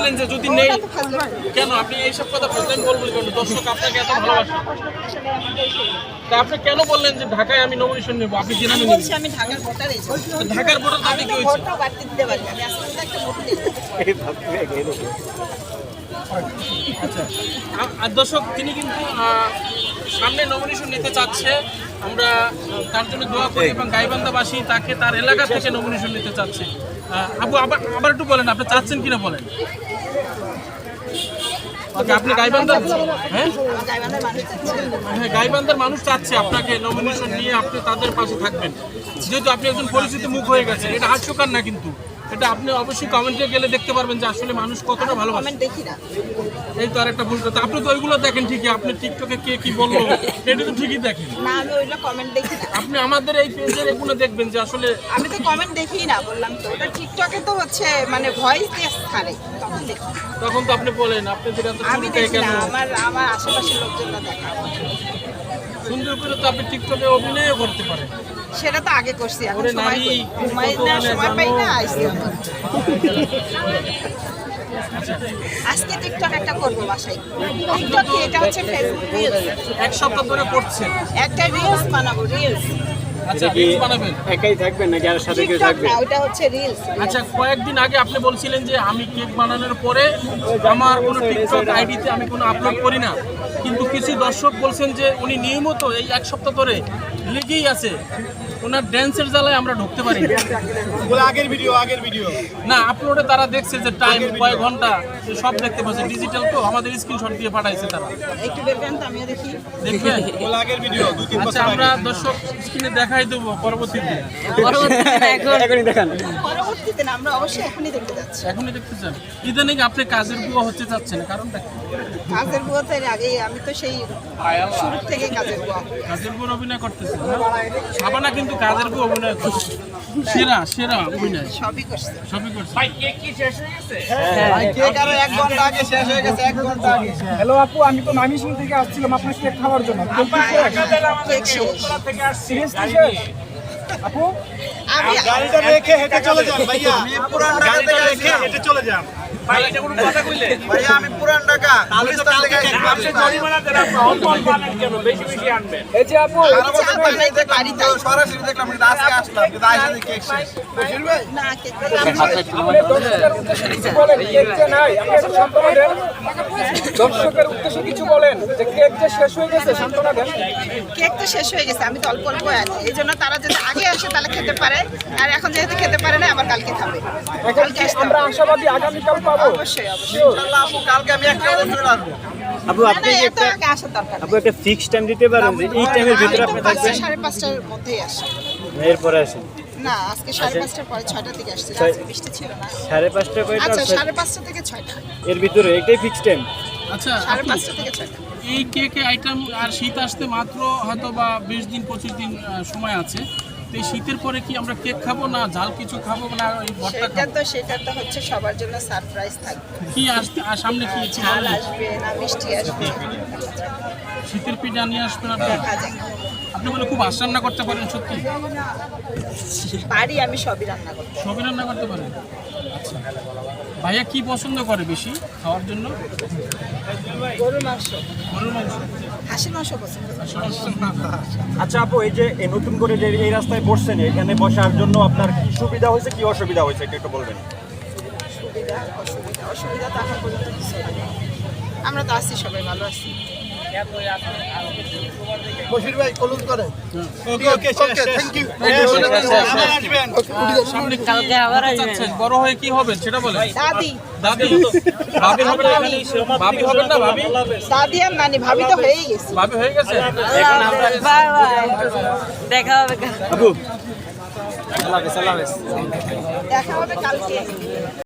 বলছিলেন যে যদি নেই। কেন? আপনি এইসব কথা বললেন বলবেন কেন দর্শক আপনাকে এত ভালোবাসে। আসলে তা আপনি কেন বললেন যে ঢাকায় আমি নমিনেশন নেব? আপনি আমি ঢাকার ভোটার ঢাকার ভোটার দাবি কি হয়েছে? বাড়তি দিতে পারি আমি পর্যন্ত একটা ভোট আচ্ছা দর্শক, তিনি কিন্তু সামনে নমিনেশন নিতে চাচ্ছে। আমরা তার জন্য দোয়া করি এবং গাইবান্ধাবাসী তাকে তার এলাকা থেকে নমিনেশন নিতে চাচ্ছে। আবু আবার আবার একটু বলেন আপনি চাচ্ছেন কিনা বলেন? আপনি গাইবান্ধার হ্যাঁ। হ্যাঁ গাইবান্ধার মানুষ চাচ্ছে আপনাকে নমিনেশন নিয়ে আপনি তাদের পাশে থাকবেন। যেহেতু আপনি একজন পরিচিত মুখ হয়ে গেছেন এটা হাস্যকর না কিন্তু। এটা আপনি অবশ্যই কমেন্টে গেলে দেখতে পারবেন যে আসলে মানুষ কতটা কমেন্ট দেখি না। এই তো আরেকটা ভুল কথা। আপনি তো ওইগুলো দেখেন ঠিকই। আপনি টিকটকে কে কি বলল এটা তো ঠিকই দেখেন। না আমি ওইগুলো কমেন্ট দেখি না। আপনি আমাদের এই পেজের এগুলো দেখবেন যে আসলে আমি তো কমেন্ট দেখি না বললাম তো। ওটা টিকটকে তো হচ্ছে মানে ভয়েস দিয়ে ছাড়ে। তখন দেখি। তখন তো আপনি বলেন আপনি যেটা তো আমি দেখি না আমার আমার আশেপাশের লোকজনরা দেখা। সুন্দর করে তো আপনি টিকটকে অভিনয়ও করতে পারেন। সেটা তো আগে করছি এখন সময় সময় না সময় পাই না আইছি আজকে টিকটক একটা করব বাসায়। টিকটক এটা হচ্ছে ফেসবুক রিলস এক সপ্তাহ ধরে করছেন। একটা রিলস বানাবো রিলস আচ্ছা এটা কি reels বানাবেন? একাই থাকবেন নাকি আর সাথে কেউ থাকবে? ওটা হচ্ছে রিলস আচ্ছা কয়েকদিন আগে আপনি বলছিলেন যে আমি কেক বানানোর পরে আমার কোনো টিকটক আইডিতে আমি কোনো আপলোড করি না। কিন্তু কিছু দর্শক বলছেন যে উনি নিয়মিত এই এক সপ্তাহ ধরে লেগেই আছে। ওনার ড্যান্সের জ্বালায় আমরা ঢুকতে পারি ওগুলো আগের ভিডিও আগের ভিডিও না আপলোডে তারা দেখছে যে টাইম কয়েক ঘণ্টা সব দেখতে পাচ্ছে। ডিজিটাল তো আমাদের স্ক্রিনশট দিয়ে পাঠাইছে তারা। একটু দেখবেন তো আমিও দেখি। দেখবেন? আগের ভিডিও দুই তিন আচ্ছা বছর আমরা দর্শক স্ক্রিনে দেখাই দেবো পরবর্তীতে। এখনই দেখান। পরবর্তীতে না আমরা অবশ্যই এখনই দেখতে যাচ্ছি। এখনই দেখতে চান ইদানিং আপনি কাজের বুয়া হতে চাচ্ছেন কারণটা কি? কাজের বুয়াতে আগে আমি তো সেই শুরু থেকে কাজের বুয়া। কাজের বুয়ার অভিনয় করতেছেন না? সাবানা কিন্তু কাজের বুয়া অভিনয় করছে। সেরা সেরা অভিনয়। সবই করছে। সবই করছে। কেক আরও এক ঘণ্টা আগে শেষ হয়ে গেছে এক ঘণ্টা আগে। হ্যালো আপু আমি তো মামিসিং থেকে আসছিলাম আপনার কেক খাওয়ার জন্য। কেক শেষ। সিরিয়াসলি শেষ? আপু? আমি গাড়িটা রেখে হেঁটে চলে যান ভাইয়া। গাড়িটা রেখে হেঁটে চলে যান। সরাসরি দেখলাম আজকে আসলাম দর্শকের উদ্দেশ্যে কিছু বলেন কেক যে দর্শকের উদ্দেশ্যে কিছু বলেন কেক যে শেষ হয়ে গেছে সান্ত্বনা দেন। কেক তো শেষ হয়ে গেছে? আমি তো অল্প অল্প আছি। এই জন্য তারা যদি আগে আসে তাহলে খেতে পারে। আর এখন যেহেতু খেতে পারে না আবার কালকে খাবে। আমরা। আশাবাদী আগামীকাল পাবো? অবশ্যই অবশ্যই। ইনশাআল্লাহ আপু কালকে আমি একটা বছর আসব। আপু আপনি কি একটা। আপু একটা ফিক্স টাইম দিতে পারেন যে এই টাইমের ভিতরে আপনি থাকবেন। সাড়ে পাঁচটার মধ্যেই এরপরে আসেন। না আজকে পরে ছয়টার দিকে আসছি আজকে বৃষ্টি ছিল না। সাড়ে পাঁচটা আচ্ছা থেকে এর ভিতরে এটাই ফিক্স টাইম আচ্ছা থেকে এই কেকে আইটেম আর শীত আসতে মাত্র হয়তো বা বিশ দিন পঁচিশ দিন সময় আছে। তো এই শীতের পরে কি আমরা কেক খাব না ঝাল কিছু খাব না এই ভর্তা সেটা খাব তো সেটা তো হচ্ছে সবার জন্য সারপ্রাইজ থাকবে। কি আসতে আর সামনে কি ঝাল আসবে না মিষ্টি আসবে। শীতের পিঠা নিয়ে আসবেন না দেখা যাক আপনি বলে খুব আশ রান্না করতে পারেন সত্যি? পারি আমি সবই রান্না করতে সবই রান্না করতে পারেন? আচ্ছা। ভাইয়া কি পছন্দ করে বেশি খাওয়ার জন্য? গরুর মাংস। গরুর মাংস। হাঁসির মাংস পছন্দ আচ্ছা আপু এই যে এই নতুন করে যে এই রাস্তায় বসছেন এখানে বসার জন্য আপনার কি সুবিধা হয়েছে কি অসুবিধা হয়েছে একটু একটু বলবেন? সুবিধা অসুবিধা অসুবিধা তো এখন পর্যন্ত কিছু আমরা তো আছি সবাই ভালো আছি। বশির ভাই কলুন করে। ওকে ওকে ওকে থ্যাংক ইউ আসবেন সামনে কালকে আবার আসবেন বড় হয়ে কি হবে সেটা বলে দাদি। দাদি ভাবি হবে না ভাবি হবে না ভাবি? দাদি আর নানি ভাবি তো হয়েই গেছে। ভাবি হয়ে গেছে? এখন আমরা বাই বাই। দেখা হবে আপু দেখা হবে কালকে।